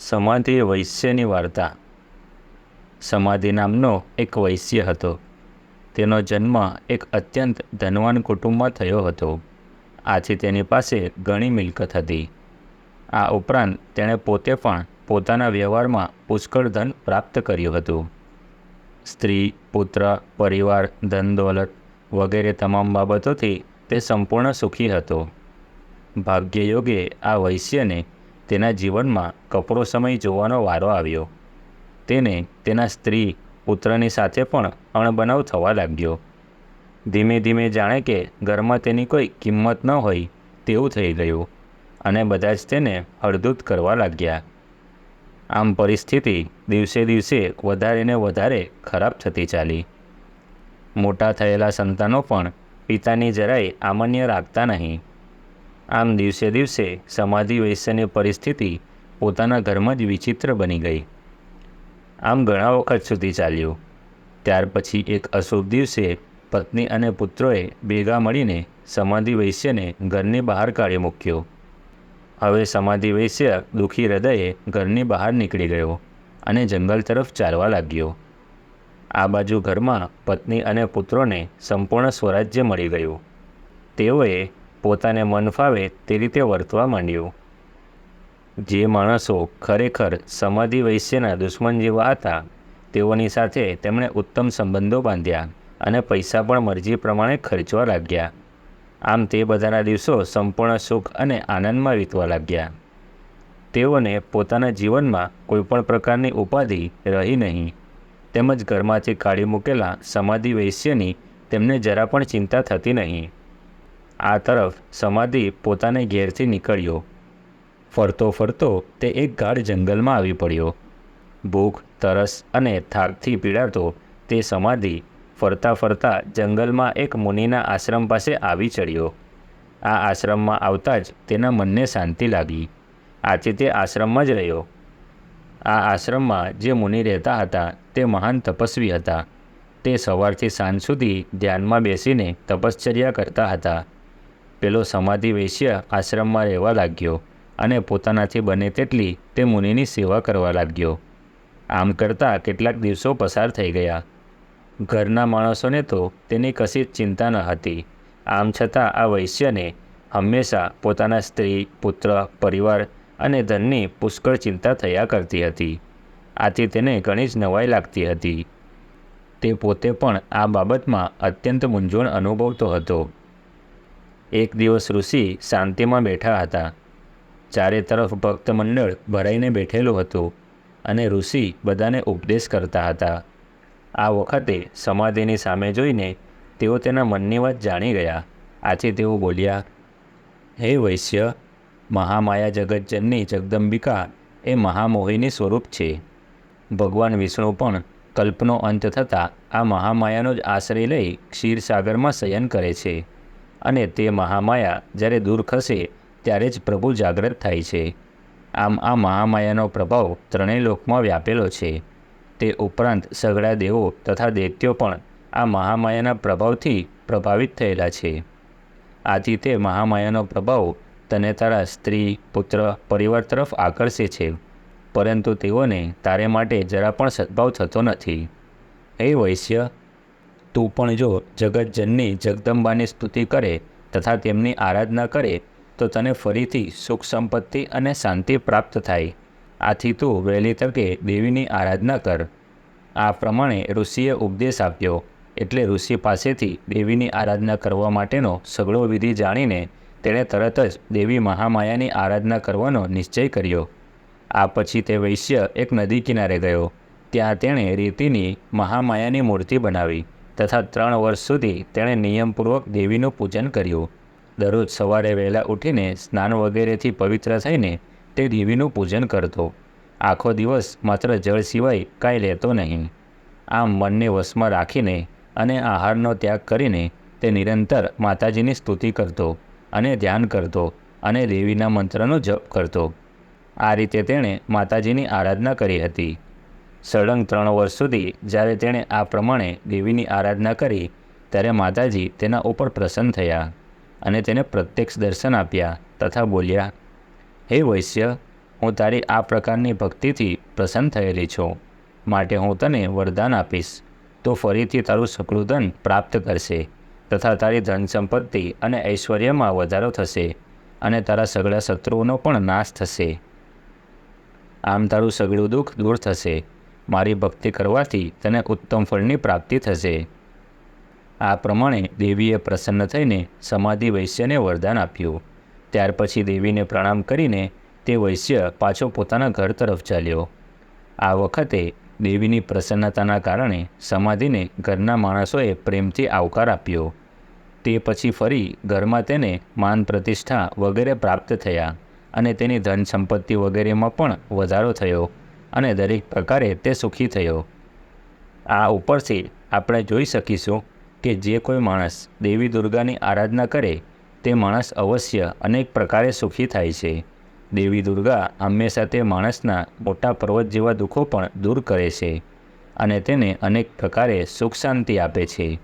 સમાધિ વૈશ્યની વાર્તા. સમાધિ નામનો એક વૈશ્ય હતો. તેનો જન્મ એક અત્યંત ધનવાન કુટુંબમાં થયો હતો. આથી તેની પાસે ઘણી મિલકત હતી. આ ઉપરાંત તેણે પોતે પણ પોતાના વ્યવહારમાં પુષ્કળ ધન પ્રાપ્ત કર્યું હતું. સ્ત્રી, પુત્ર, પરિવાર, ધન દોલત વગેરે તમામ બાબતોથી તે સંપૂર્ણ સુખી હતો. ભાગ્યયોગે આ વૈશ્યને તેના જીવનમાં કપરો સમય જોવાનો વારો આવ્યો. તેને તેના સ્ત્રી પુત્રની સાથે પણ અણબનાવ થવા લાગ્યો. ધીમે ધીમે જાણે કે ઘરમાં તેની કોઈ કિંમત ન હોય તેવું થઈ ગયું અને બધા જ તેને હળદૂત કરવા લાગ્યા. આમ પરિસ્થિતિ દિવસે દિવસે વધારે ને વધારે ખરાબ થતી ચાલી. મોટા થયેલા સંતાનો પણ પિતાની જરાય આમન્ય રાખતા નહીં. આમ દિવસે દિવસે સમાધિ વૈશ્યની પરિસ્થિતિ પોતાના ઘરમાં જ વિચિત્ર બની ગઈ. આમ ઘણા વખત સુધી ચાલ્યું. ત્યાર પછી એક અશુભ દિવસે પત્ની અને પુત્રોએ ભેગા મળીને સમાધિ વૈશ્યને ઘરની બહાર કાઢી મૂક્યો. હવે સમાધિ વૈશ્ય દુઃખી હૃદયે ઘરની બહાર નીકળી ગયો અને જંગલ તરફ ચાલવા લાગ્યો. આ બાજુ ઘરમાં પત્ની અને પુત્રોને સંપૂર્ણ સ્વરાજ્ય મળી ગયું. તેઓએ પોતાને મન ફાવે તે રીતે વર્તવા માંડ્યું. જે માણસો ખરેખર સમાધિ વૈશ્યના દુશ્મન જેવા હતા, તેઓની સાથે તેમણે ઉત્તમ સંબંધો બાંધ્યા અને પૈસા પણ મરજી પ્રમાણે ખર્ચવા લાગ્યા. આમ તે બધાના દિવસો સંપૂર્ણ સુખ અને આનંદમાં વીતવા લાગ્યા. તેઓને પોતાના જીવનમાં કોઈપણ પ્રકારની ઉપાધિ રહી નહીં. તેમજ ઘરમાંથી કાઢી મૂકેલા સમાધિ વૈશ્યની તેમને જરા પણ ચિંતા થતી નહીં. આ તરફ સમાધિ પોતાને ઘેરથી નીકળ્યો. ફરતો ફરતો તે એક ગાઢ જંગલમાં આવી પડ્યો. ભૂખ, તરસ અને થાકથી પીડાતો તે સમાધિ ફરતા ફરતા જંગલમાં એક મુનિના આશ્રમ પાસે આવી ચડ્યો. આ આશ્રમમાં આવતા જ તેના મનને શાંતિ લાગી. આથી તે આશ્રમમાં જ રહ્યો. આ આશ્રમમાં જે મુનિ રહેતા હતા તે મહાન તપસ્વી હતા. તે સવારથી સાંજ સુધી ધ્યાનમાં બેસીને તપશ્ચર્યા કરતા હતા. પેલો સમાધિ વૈશ્ય આશ્રમમાં રહેવા લાગ્યો અને પોતાનાથી બને તેટલી તે મુનિની સેવા કરવા લાગ્યો. આમ કરતાં કેટલાક દિવસો પસાર થઈ ગયા. ઘરના માણસોને તો તેની કશી જ ચિંતા ન હતી. આમ છતાં આ વૈશ્યને હંમેશા પોતાના સ્ત્રી, પુત્ર, પરિવાર અને ધનની પુષ્કળ ચિંતા થયા કરતી હતી. આથી તેને ઘણી જ નવાઈ લાગતી હતી. તે પોતે પણ આ બાબતમાં અત્યંત મૂંઝવણ અનુભવતો હતો. એક દિવસ ઋષિ શાંતિમાં બેઠા હતા. ચારે તરફ ભક્ત મંડળ ભરાઈને બેઠેલું હતું અને ઋષિ બધાને ઉપદેશ કરતા હતા. આ વખતે સમાધિની સામે જોઈને તેઓ તેના મનની વાત જાણી ગયા. આથી તેઓ બોલ્યા, હે વૈશ્ય, મહામાયા જગતજનની જગદંબિકા એ મહામોહિની સ્વરૂપ છે. ભગવાન વિષ્ણુ પણ કલ્પનો અંત થતાં આ મહામાયાનો જ આશ્રય લઈ ક્ષીરસાગરમાં શયન કરે છે. અને તે મહામાયા જ્યારે દૂર ખસે, ત્યારે જ પ્રભુ જાગ્રત થાય છે. આમ આ મહામાયાનો પ્રભાવ ત્રણેય લોકમાં વ્યાપેલો છે. તે ઉપરાંત સઘળા દેવો તથા દૈત્યો પણ આ મહામાયાના પ્રભાવથી પ્રભાવિત થયેલા છે. આથી તે મહામાયાનો પ્રભાવ તને તારા સ્ત્રી, પુત્ર, પરિવાર તરફ આકર્ષે છે. પરંતુ તેઓને તારે માટે જરા પણ સદભાવ થતો નથી. હે વૈશ્ય તું પણ જો જગતજનની જગદંબાની સ્તુતિ કરે તથા તેમની આરાધના કરે, તો તને ફરીથી સુખ સંપત્તિ અને શાંતિ પ્રાપ્ત થાય. આથી તું વહેલી તકે દેવીની આરાધના કર. આ પ્રમાણે ઋષિએ ઉપદેશ આપ્યો, એટલે ઋષિ પાસેથી દેવીની આરાધના કરવા માટેનો સઘળો વિધિ જાણીને તેણે તરત જ દેવી મહામાયાની આરાધના કરવાનો નિશ્ચય કર્યો. આ પછી તે વૈશ્ય એક નદી કિનારે ગયો. ત્યાં તેણે રીતિની મહામાયાની મૂર્તિ બનાવી. તથા ત્રણ વર્ષ સુધી તેણે નિયમપૂર્વક દેવીનું પૂજન કર્યું. દરરોજ સવારે વહેલા ઉઠીને સ્નાન વગેરેથી પવિત્ર થઈને તે દેવીનું પૂજન કરતો. આખો દિવસ માત્ર જળ સિવાય કાંઈ લેતો નહીં. આમ મનને વશમાં રાખીને અને આહારનો ત્યાગ કરીને તે નિરંતર માતાજીની સ્તુતિ કરતો અને ધ્યાન કરતો અને દેવીના મંત્રનો જપ કરતો. આ રીતે તેણે માતાજીની આરાધના કરી હતી. સળંગ ત્રણ વર્ષ સુધી જ્યારે તેણે આ પ્રમાણે દેવીની આરાધના કરી, ત્યારે માતાજી તેના ઉપર પ્રસન્ન થયા અને તેને પ્રત્યક્ષ દર્શન આપ્યા તથા બોલ્યા, હે વૈશ્ય, હું તારી આ પ્રકારની ભક્તિથી પ્રસન્ન થયેલી છું. માટે હું તને વરદાન આપીશ. તો ફરીથી તારું સકળું ધન પ્રાપ્ત કરશે તથા તારી ધન સંપત્તિ અને ઐશ્વર્યમાં વધારો થશે અને તારા સગળા શત્રુઓનો પણ નાશ થશે. આમ તારું સગળું દુઃખ દૂર થશે. મારી ભક્તિ કરવાથી તને ઉત્તમ ફળની પ્રાપ્તિ થશે. આ પ્રમાણે દેવીએ પ્રસન્ન થઈને સમાધિ વૈશ્યને વરદાન આપ્યું. ત્યાર પછી દેવીને પ્રણામ કરીને તે વૈશ્ય પાછો પોતાના ઘર તરફ ચાલ્યો. આ વખતે દેવીની પ્રસન્નતાના કારણે સમાધિને ઘરના માણસોએ પ્રેમથી આવકાર આપ્યો. તે પછી ફરી ઘરમાં તેને માન પ્રતિષ્ઠા વગેરે પ્રાપ્ત થયા અને તેની ધન સંપત્તિ વગેરેમાં પણ વધારો થયો. અને દરેક પ્રકારે તે સુખી થયો. આ ઉપરથી આપણે જોઈ શકીશું કે જે કોઈ માણસ દેવી દુર્ગાની આરાધના કરે, તે માણસ અવશ્ય અનેક પ્રકારે સુખી થાય છે. દેવી દુર્ગા હંમેશા તે માણસના મોટા પર્વત જેવા દુઃખો પણ દૂર કરે છે અને તેને અનેક પ્રકારે સુખ શાંતિ આપે છે.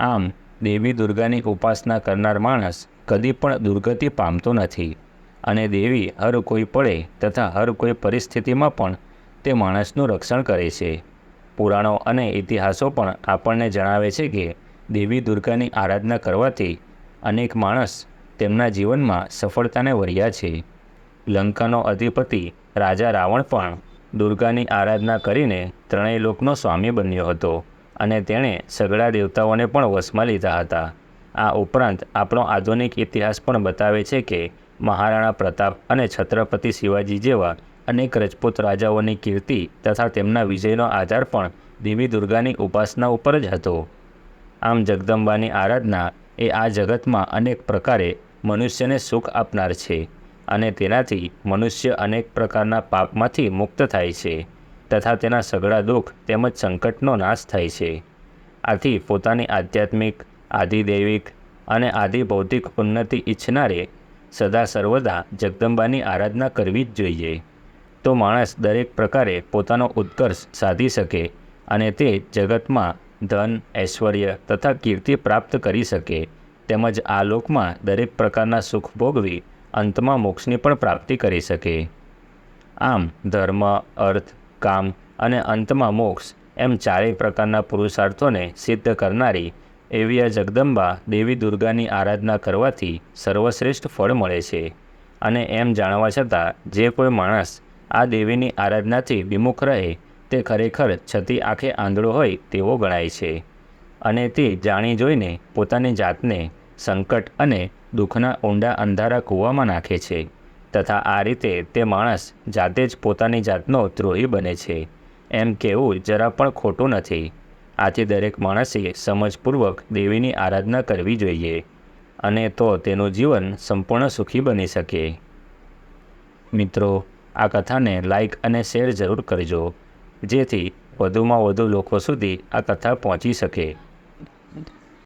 આમ, દેવી દુર્ગાની ઉપાસના કરનાર માણસ કદી પણ દુર્ગતિ પામતો નથી અને દેવી હર કોઈ પડે તથા હર કોઈ પરિસ્થિતિમાં પણ તે માણસનું રક્ષણ કરે છે. પુરાણો અને ઇતિહાસો પણ આપણને જણાવે છે કે દેવી દુર્ગાની આરાધના કરવાથી અનેક માણસ તેમના જીવનમાં સફળતાને વર્યા છે. લંકાનો અધિપતિ રાજા રાવણ પણ દુર્ગાની આરાધના કરીને ત્રણેય લોકનો સ્વામી બન્યો હતો અને તેણે સગળા દેવતાઓને પણ વશમાં લીધા હતા. આ ઉપરાંત આપણો આધુનિક ઇતિહાસ પણ બતાવે છે કે મહારાણા પ્રતાપ અને છત્રપતિ શિવાજી જેવા અનેક રજપૂત રાજાઓની કીર્તિ તથા તેમના વિજયનો આધાર પણ દેવી દુર્ગાની ઉપાસના ઉપર જ હતો. આમ જગદંબાની આરાધના એ આ જગતમાં અનેક પ્રકારે મનુષ્યને સુખ આપનાર છે અને તેનાથી મનુષ્ય અનેક પ્રકારના પાપમાંથી મુક્ત થાય છે તથા તેના સઘળા દુઃખ તેમજ સંકટનો નાશ થાય છે. આથી પોતાની આધ્યાત્મિક, આધિદૈવિક અને આદિભૌતિક ઉન્નતિ ઈચ્છનારે સદા સર્વદા જગદંબાની આરાધના કરવી જ જોઈએ. તો માણસ દરેક પ્રકારે પોતાનો ઉત્કર્ષ સાધી શકે અને તે જગતમાં ધન, ઐશ્વર્ય તથા કીર્તિ પ્રાપ્ત કરી શકે. તેમજ આ લોકમાં દરેક પ્રકારના સુખ ભોગવી અંતમાં મોક્ષની પણ પ્રાપ્તિ કરી શકે. આમ ધર્મ, અર્થ, કામ અને અંતમાં મોક્ષ એમ ચારેય પ્રકારના પુરુષાર્થોને સિદ્ધ કરનારી એવી આ જગદંબા દેવી દુર્ગાની આરાધના કરવાથી સર્વશ્રેષ્ઠ ફળ મળે છે. અને એમ જાણવા છતાં જે કોઈ માણસ આ દેવીની આરાધનાથી વિમુખ રહે, તે ખરેખર છતી આંખે આંધળો હોય તેવો ગણાય છે. અને તે જાણી જોઈને પોતાની જાતને સંકટ અને દુઃખના ઊંડા અંધારા કૂવામાં નાખે છે. તથા આ રીતે તે માણસ જાતે જ પોતાની જાતનો દ્રોહી બને છે. એમ કહેવું જરા પણ ખોટું નથી. આથી દરેક માણસે સમજપૂર્વક દેવીની આરાધના કરવી જોઈએ. અને તો તેનું જીવન સંપૂર્ણ સુખી બની શકે. મિત્રો આ કથાને લાઇક અને શેર જરૂર કરજો, જેથી વધુમાં વધુ લોકો સુધી આ કથા પહોંચી શકે.